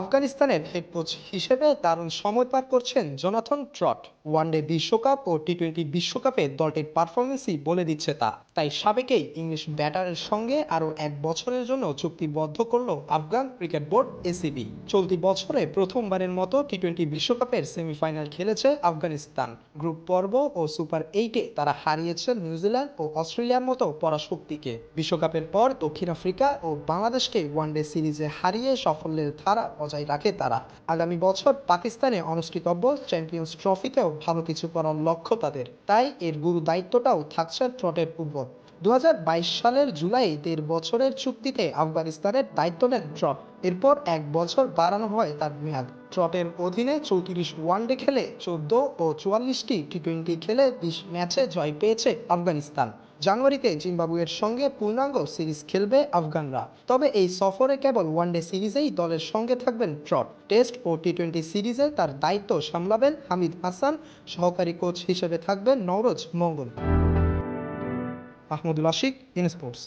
আফগানিস্তানের head coach হিসেবে দারুণ সময় পার করছেন জোনাথন ট্রট। ওয়ানডে বিশ্বকাপ ও টি টোয়েন্টি বিশ্বকাপে দলটির পারফরমেন্সই বলে দিচ্ছে তা। তাই সাবেকেই ইংলিশ ব্যাটারের সঙ্গে আরও এক বছরের জন্য চুক্তিবদ্ধ করল আফগান ক্রিকেট বোর্ড এসিবি চলতি বছরে প্রথমবারের মতো টি টোয়েন্টি বিশ্বকাপের সেমিফাইনাল খেলেছে আফগানিস্তান। গ্রুপ পর্ব ও সুপার এইটে তারা হারিয়েছে নিউজিল্যান্ড ও অস্ট্রেলিয়ার মতো পরাশক্তিকে। বিশ্বকাপের পর দক্ষিণ আফ্রিকা ও বাংলাদেশকে ওয়ানডে সিরিজে হারিয়ে সাফল্যের ধারা বজায় রাখে তারা। আগামী বছর পাকিস্তানে অনুষ্ঠিতব্য চ্যাম্পিয়ন্স ট্রফিতেও ভালো কিছু করার লক্ষ্য তাদের। তাই এর গুরু দায়িত্বটাও থাকছে ট্রটের উপর। দু হাজার বাইশ সালের জুলাই দেড় বছরের চুক্তিতে আফগানিস্তানের দায়িত্ব নেন ট্রট এরপর এক বছর বাড়ানো হয় তার মেয়াদ। ট্রটের অধীনে চৌত্রিশ ওয়ানডে খেলে চোদ্দ ও চুয়াল্লিশটি টি টোয়েন্টি খেলে বিশ ম্যাচে জয় পেয়েছে আফগানিস্তান। জানুয়ারিতে জিম্বাবুয়ের সঙ্গে পূর্ণাঙ্গ সিরিজ খেলবে আফগানরা। তবে এই সফরে কেবল ওয়ানডে সিরিজেই দলের সঙ্গে থাকবেন ট্রট টেস্ট ও টি টোয়েন্টি সিরিজে তার দায়িত্ব সামলাবেন হামিদ হাসান, সহকারী কোচ হিসেবে থাকবেন নওরোজ মঙ্গল। Mahmudul Ashiq in sports